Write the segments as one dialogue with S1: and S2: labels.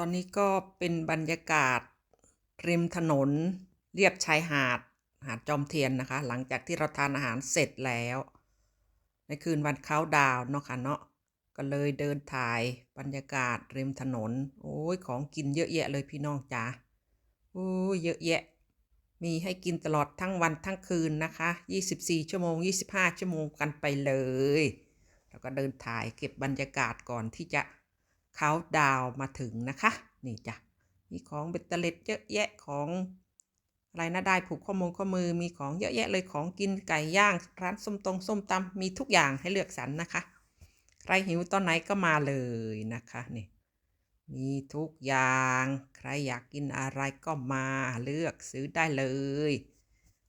S1: ตอนนี้ก็เป็นบรรยากาศ ริมถนน เรียบชายหาด หาดจอมเทียนนะคะ หลังจากที่เราทานอาหารเสร็จแล้ว ในคืนวันเขาดาวเนาะค่ะเนาะก็เลยเดินถ่ายบรรยากาศริมถนน โอ้ยของกินเยอะแยะเลยพี่น้องจ๋าโอ้ยเยอะแยะ มีให้กินตลอดทั้งวันทั้งคืนนะคะ 24 ชั่วโมง 25 ชั่วโมงกันไปเลย แล้วก็เดินถ่ายเก็บบรรยากาศก่อนที่จะ เขาดาวมาถึงนะคะ นี่จ้ะ มีของเบ็ดเตล็ดเยอะแยะของอะไรนะได้ผูกข้อมงข้อมือมีของเยอะแยะเลยของกินไก่ย่าง ร้านส้มตรงส้มตำมีทุกอย่างให้เลือกสรรนะคะ ใครหิวตอนไหนก็มาเลยนะคะนี่มีทุกอย่าง ใครอยากกินอะไรก็มาเลือกซื้อได้เลย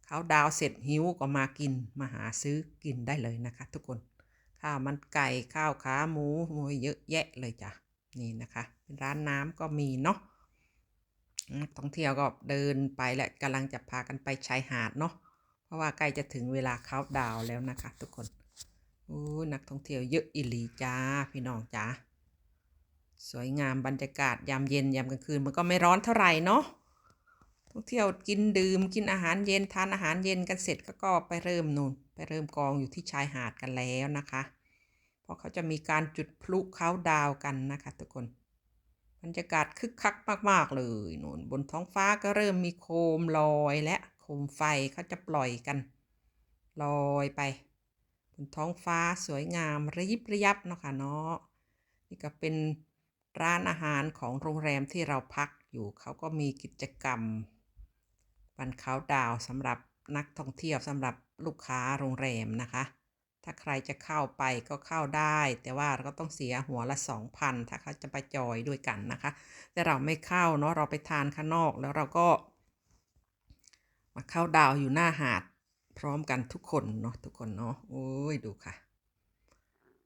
S1: เขาดาวเสร็จหิวก็มากินมาหาซื้อกินได้เลยนะคะ ทุกคนข้าวมันไก่ข้าวขาหมูโอ้ยเยอะแยะเลยจ้ะ นี่นะคะเป็นร้านน้ำก็มีเนาะนักท่องเที่ยวก็เดินไปและกำลังจะพากันไปชายหาดเนาะเพราะว่าใกล้จะถึงเวลาเขาดาวแล้วนะคะ ทุกคนโอ้นักท่องเที่ยวเยอะอิหลีจ้าพี่น้องจ้าสวยงามบรรยากาศยามเย็นยามกลางคืนมันก็ไม่ร้อนเท่าไหร่เนาะท่องเที่ยวกินดื่มกินอาหารเย็นทานอาหารเย็นกันเสร็จก็ก็ไปเริ่มนู่นไปเริ่มกองอยู่ที่ชายหาดกันแล้วนะคะ ราะเขาจะมีการจุดพลุเขาดาวกันนะคะทุกคนบรรยากาศคึกคักมาก ๆ เลยนนบนท้องฟ้าก็เริ่มมีโคมลอยและโคมไฟเขาจะปล่อยกัน ลอยไป บนท้องฟ้าสวยงามระยิบระยับเนาะค่ะเนาะนี่ก็เป็นร้านอาหารของโรงแรมที่เราพักอยู่เขาก็มีกิจกรรมวันเขาดาวสำหรับนักท่องเที่ยวสำหรับลูกค้าโรงแรมนะคะ ถ้าใครจะเข้าไปก็เข้าได้ แต่ว่าเราก็ต้องเสียหัวละ 2,000 ถ้าเขาจะไปจอยด้วยกันนะคะ แต่เราไม่เข้าเนาะเราไปทานข้างนอกแล้วเราก็ มาเข้าดาวอยู่หน้าหาด พร้อมกันทุกคนเนาะทุกคนเนาะโอ้ยดูค่ะ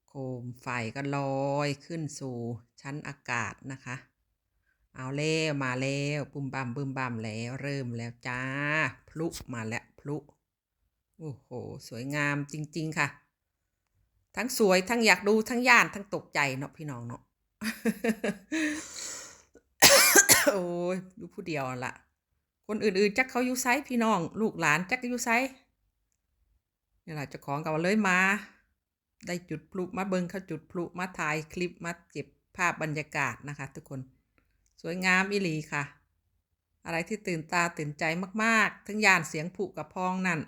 S1: โคมไฟก็ลอยขึ้นสู่ชั้นอากาศนะคะ เอาเล้วมาแล้วบุมบัมบึมบัมแล้วเริ่มแล้วจ้า พลุมาแล้วพลุโอ้โห สวยงามจริง ๆ ค่ะ ทั้งสวยทั้งอยากดูทั้งย่านทั้งตกใจเนาะพี่น้องเนาะโอ้ยอยู่ผู้เดียวละคนอื่นๆจักเขาอยู่ไซพี่น้อง ลูกหลานจักอยู่ไซนี่แหละเจ้าของก็เลยมา ได้จุดพลุมาเบิงเขาจุดพลุมาถ่ายคลิปมาเก็บภาพบรรยากาศนะคะ ทุกคนสวยงามอิหลีค่ะ อะไรที่ตื่นตาตื่นใจมาก ๆ ทั้งยานเสียงผุกับพองนั่น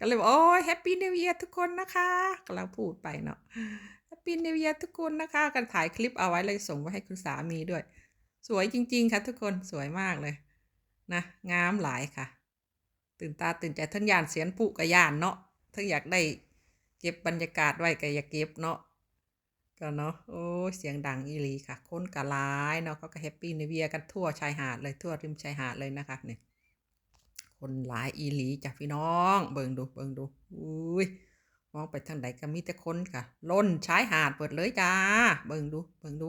S1: ก็เลยบอกโอ้ยแฮปปี้นิว e ย r ทุกคนนะคะกำลังพูดไปเนาะแฮปปี้นิว e ย r ทุกคนนะคะกันถ่ายคลิปเอาไว้เลยส่งไปให้คุณสามีด้วย สวยจริง ๆค่ะทุกคนสวยมากเลยนะงามหลายค่ะ ตื่นตาตื่นใจทั้งยานเสียงผุกยานเนาะทั้งอยากได้เก็บบรรยากาศไว้ก็อยากเก็บเนาะก็เนาะโอ้เสียงดังอีหลีค่ะ คนกะลายเนาะเขาก็แฮปปี้นิวเยียกันทั่วชายหาดเลยทั่วริมชายหาดเลยนะคะเนี่ย คนหลายอีหลีจ้ะพี่น้อง เบิ่งดูเบิ่งดูอุ้ยมองไปทางไหนก็มีแต่คนค่ะ ล้นชายหาดเปิดเลยจ้า เบิ่งดูเบิ่งดู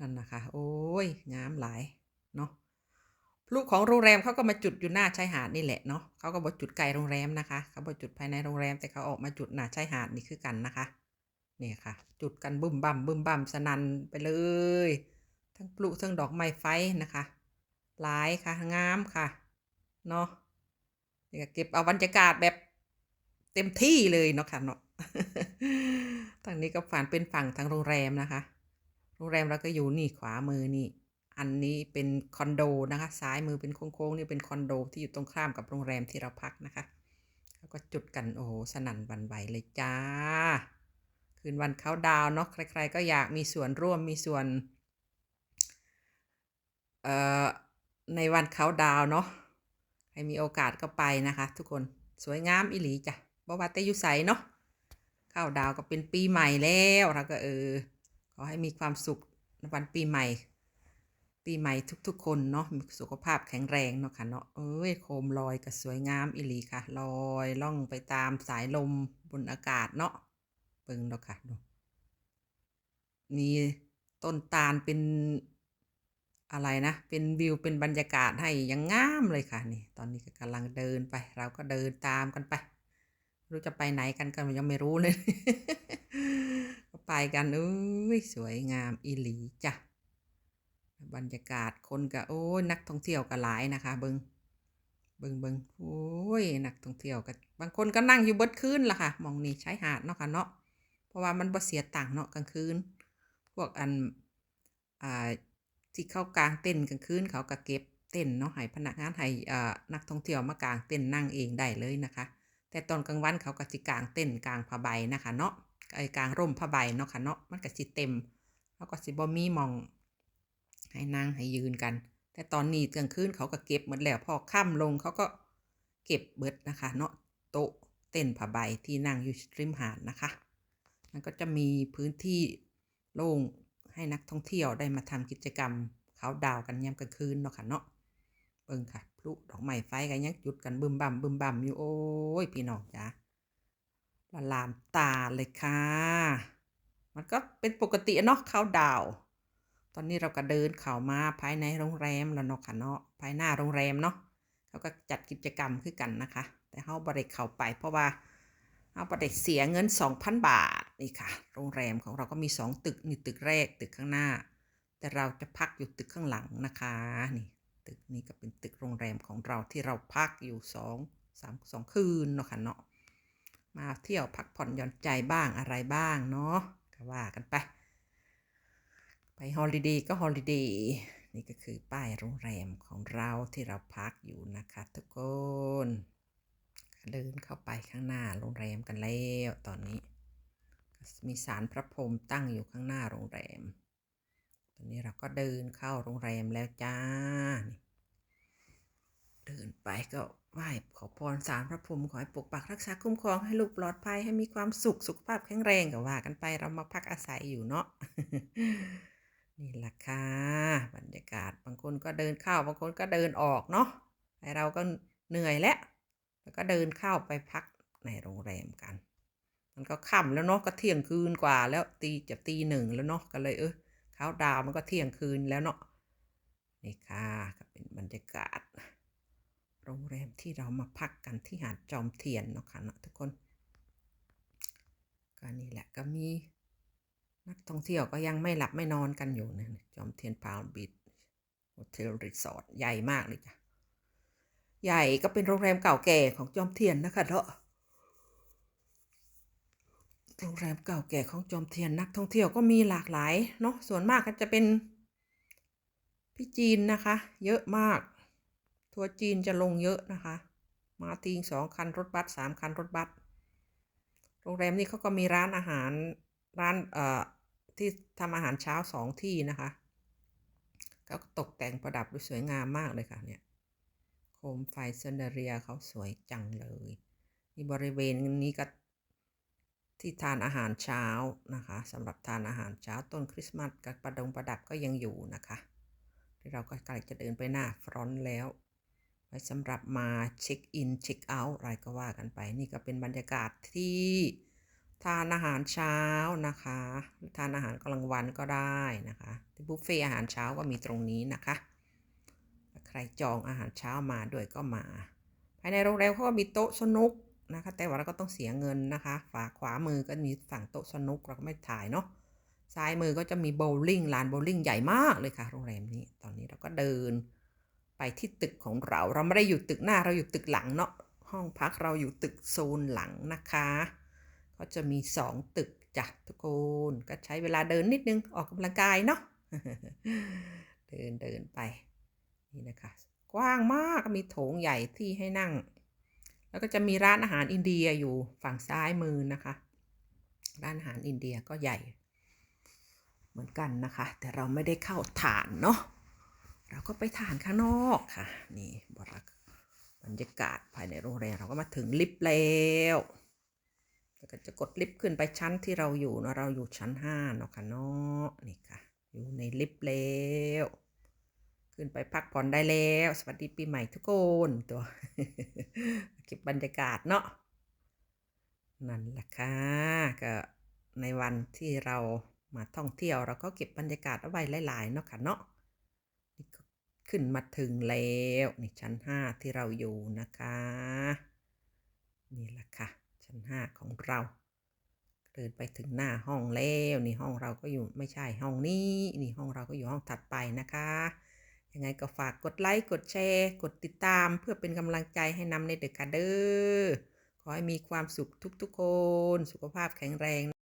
S1: นั่นนะคะโอ้ยงามหลายเนาะพลุของโรงแรมเขาก็มาจุดอยู่หน้าชายหาดนี่แหละเนาะเขาก็บอกจุดไกลโรงแรมนะคะเขาบอกจุดภายในโรงแรมแต่เขาออกมาจุดหน้าชายหาดนี่คือกันนะคะเนี่ยค่ะ จุดกันบึ้มบั่มบึ้มบั่มสนันไปเลย ทั้งปลุทั้งดอกไม้ไฟนะคะหลายค่ะงามค่ะ เนาะนี่ก็เก็บเอาบรรยากาศแบบเต็มที่เลยเนาะค่ะเนาะทางนี้ก็ฝันเป็นฝั่งทางโรงแรมนะคะ โรงแรมเราก็อยู่นี่ขวามือนี่ อันนี้เป็นคอนโดนะคะ ซ้ายมือเป็นโค้งๆนี่เป็นคอนโดที่อยู่ตรงข้ามกับโรงแรมที่เราพักนะคะเขาก็จุดกันโอ้โหสนั่นวันไหวเลยจ้า คืนวันเขาดาวเนาะใคร ๆ ก็อยากมีส่วนร่วมมีส่วน เอ่อในวันเขาดาวเนาะ ใครมีโอกาสก็ไปนะคะ ทุกคนสวยงามอิหลีจ้ะบว่าแต่ยู่ใสเนาะเข้าดาวก็เป็นปีใหม่แล้วเราก็เออขอให้มีความสุขในวันปีใหม่ ปีใหม่ทุกๆ คนเนาะมีสุขภาพแข็งแรงเนาะค่ะเนาะเอ้ยโคมลอยก็สวยงามอิหลีค่ะ ลอยล่องไปตามสายลมบนอากาศเนาะเบิ่งแล้วค่ะดูมีต้นตาลเป็น อะไรนะ เป็นวิวเป็นบรรยากาศให้ยังงามเลยค่ะนี่ ตอนนี้ก็กำลังเดินไป เราก็เดินตามกันไปรู้จะไปไหนกันกันยังไม่รู้เลยก็ไปกันอุ้ยสวยงามอีหลีจ้ะบรรยากาศคนก็โอ้ยนักท่องเที่ยวก็หลายนะคะ เบิงเบิงเบิงโอ้ยนักท่องเที่ยวก็บางคนก็นั่งอยู่เบิดคืนล่ะค่ะมองนี่ใช้หาดเนาะค่ะเนาะเพราะว่ามันบ่เสียตังค์เนาะกลางคืน พวกอันอ่า ที่เข้ากลางเต้นกลางคืนเขาก็เก็บเต้นเนาะให้พนักงานให้นักท่องเที่ยวมากางเต้นนั่งเองได้เลยนะคะ แต่ตอนกลางวันเขาก็สิกางเต้นท์กางผ้าใบนะคะเนาะไอ้กลางร่มผ้าใบเนาะค่ะเนาะมันก็สิเต็ม แล้วก็สิบ่มีมอง ให้นั่งให้ยืนกัน แต่ตอนนี้กลางคืนเขาก็เก็บหมดแล้วพอค่ำลงเขาก็เก็บเบิดนะคะ เนาะโต๊ะเต้นผ้าใบที่นั่งอยู่ริมหาดนะคะ มันก็จะมีพื้นที่โล่ง ให้นักท่องเที่ยวได้มาทำกิจกรรมเขาดาวกันยามกลางคืนเนาะค่ะเนาะเบิ่งค่ะพลุดอกไม้ไฟกันยังจุดกันบึมบั่มบึมบั่มอยู่โอ้ยพี่น้องจ้าละลามตาเลยค่ะ มันก็เป็นปกติเนาะเขาดาว ตอนนี้เราก็เดินเข้ามาภายในโรงแรมแล้วเนาะค่ะเนาะภายหน้าโรงแรมเนาะเขาก็จัดกิจกรรมคือกันนะคะ แต่เขาบริเข้าไปเพราะว่าเอาบริเสียเงิน2,000บาท นี่ค่ะ โรงแรมของเราก็มี 2 ตึกนี่ตึกแรกตึกข้างหน้า แต่เราจะพักอยู่ตึกข้างหลังนะคะนี่ตึกนี้ก็เป็นตึกโรงแรมของเราที่เราพักอยู่2 3 2คืนเนาะค่ะเนาะมาเที่ยวพักผ่อนหย่อนใจบ้างอะไรบ้างเนาะก็ว่ากันไป ไปฮอลิเดย์ก็ฮอลิเดย์นี่ก็คือป้ายโรงแรมของเราที่เราพักอยู่นะคะทุกคนเดินเข้าไปข้างหน้าโรงแรมกันแล้วตอนนี้ มีศาลพระพรหมตั้งอยู่ข้างหน้าโรงแรม ตอนนี้เราก็เดินเข้าโรงแรมแล้วจ้า เดินไปก็ไหว้ขอพรศาลพระพรหมขอให้ปกปักรักษาคุ้มครองให้ลูกปลอดภัยให้มีความสุขสุขภาพแข็งแรงก็ว่ากันไปเรามาพักอาศัยอยู่เนาะนี่แหละค่ะบรรยากาศบางคนก็เดินเข้าบางคนก็เดินออกเนาะไอเราก็เหนื่อยแล้วแล้วก็เดินเข้าไปพักในโรงแรมกัน มันก็ค่ำแล้วเนาะก็เที่ยงคืนกว่า แล้วตีจะตีหนึ่งแล้วเนาะก็เลยเออเขาดาวมันก็เที่ยงคืนแล้วเนาะนี่ค่ะก็เป็นบรรยากาศ โรงแรมที่เรามาพักกันที่หาดจอมเทียนเนาะค่ะเนาะทุกคนก็นี่แหละก็มีนักท่องเที่ยวก็ยังไม่หลับไม่นอนกันอยู่นะจอมเทียนพาวบิดโฮเทลรีสอร์ทใหญ่มากเลยจ้ะใหญ่ก็เป็นโรงแรมเก่าแก่ของจอมเทียนนะคะเนาะ โรงแรมเก่าแก่ของจอมเทียนนักท่องเที่ยวก็มีหลากหลายเนาะส่วนมากก็จะเป็นพี่จีนนะคะ เยอะมาก ทัวร์จีนจะลงเยอะนะคะ มาทีงสองคันรถบัสสามคันรถบัสโรงแรมนี้เขาก็มีร้านอาหารร้านเอ่อที่ทำอาหารเช้าสองที่นะคะก็ตกแต่งประดับด้วยสวยงามมากเลยค่ะเนี่ยโคมไฟเซนเดเรียเขาสวยจังเลยนี่บริเวณนี้ก็ ที่ทานอาหารเช้านะคะสำหรับทานอาหารเช้าต้นคริสต์มาสกับประดงประดับก็ยังอยู่นะคะที่เราก็ใกล้จะเดินไปหน้าฟรอนต์แล้ว ไว้สำหรับมาเช็คอินเช็คเอาท์อะไรก็ว่ากันไป นี่ก็เป็นบรรยากาศที่ทานอาหารเช้านะคะทานอาหารกลางวันก็ได้นะคะที่บุฟเฟ่อาหารเช้าก็มีตรงนี้นะคะ ใครจองอาหารเช้ามาด้วยก็มา ภายในโรงแรมเขาก็มีโต๊ะสนุก นะคะ แต่ว่าเราก็ต้องเสียเงินนะคะ ฝาขวามือก็มีฝั่งโต๊ะสนุกเราก็ไม่ถ่ายเนาะ ซ้ายมือก็จะมีโบว์ลิ่งลานโบว์ลิ่งใหญ่มากเลยค่ะโรงแรมนี้ ตอนนี้เราก็เดินไปที่ตึกของเรา เราไม่ได้อยู่ตึกหน้าเราอยู่ตึกหลังเนาะ ห้องพักเราอยู่ตึกโซนหลังนะคะ ก็จะมีสองตึกจ้ะทุกคน ก็ใช้เวลาเดินนิดนึงออกกำลังกายเนาะ เดินเดินไป นี่นะคะ กว้างมากมีโถงใหญ่ที่ให้นั่ง แล้วก็จะมีร้านอาหารอินเดียอยู่ฝั่งซ้ายมือนะคะ ร้านอาหารอินเดียก็ใหญ่ เหมือนกันนะคะ แต่เราไม่ได้เข้าฐานเนาะเราก็ไปฐานข้างนอกค่ะ นี่บรักบรรยากาศภายในโรงแรมเราก็มาถึงลิฟต์แล้วแล้วก็จะกดลิฟต์ขึ้นไปชั้นที่เราอยู่เนาะเราอยู่ชั้นห้าเนาะค่ะเนาะนี่ค่ะ อยู่ในลิฟต์แล้วขึ้นไปพักผ่อนได้แล้ว สวัสดีปีใหม่ทุกคนตัว เก็บบรรยากาศเนาะนั่นแหละค่ะก็ในวันที่เรามาท่องเที่ยวเราก็เก็บบรรยากาศเอาไว้หลายๆเนาะค่ะเนาะนี่ก็ขึ้นมาถึงแล้วนี่ชั้นห้าที่เราอยู่นะคะ นี่แหละค่ะ ชั้นห้าของเราเดินไปถึงหน้าห้องแล้วนี่ห้องเราก็อยู่ไม่ใช่ห้องนี้ นี่ห้องเราก็อยู่ห้องถัดไปนะคะ ยังไงก็ฝากกดไลค์กดแชร์ กดติดตามเพื่อเป็นกำลังใจให้นำในเด็กค่ะเดอร์ขอให้มีความสุขทุกๆคน สุขภาพแข็งแรง